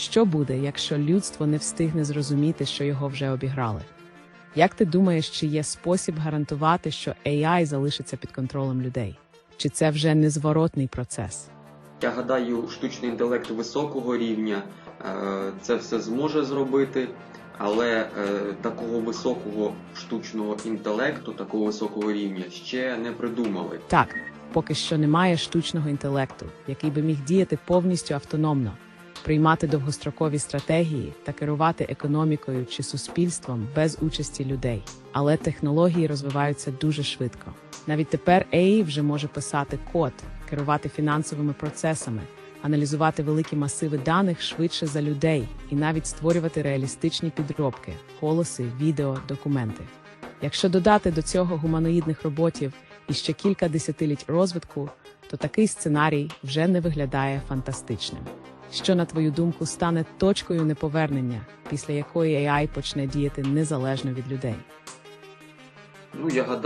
Що буде, якщо людство не встигне зрозуміти, що його вже обіграли? Як ти думаєш, чи є спосіб гарантувати, що AI залишиться під контролем людей? Чи це вже незворотний процес? Я гадаю, штучний інтелект високого рівня е, це все зможе зробити, але е, такого високого штучного інтелекту, такого високого рівня ще не придумали. Так, поки що немає штучного інтелекту, який би міг діяти повністю автономно, приймати довгострокові стратегії та керувати економікою чи суспільством без участі людей. Але технології розвиваються дуже швидко. Навіть тепер AI вже може писати код, керувати фінансовими процесами, аналізувати великі масиви даних швидше за людей і навіть створювати реалістичні підробки, голоси, відео, документи. Якщо додати до цього гуманоїдних роботів і ще кілька десятиліть розвитку, то такий сценарій вже не виглядає фантастичним. Що, на твою думку, стане точкою неповернення, після якої AI почне діяти незалежно від людей? Ну я гадаю.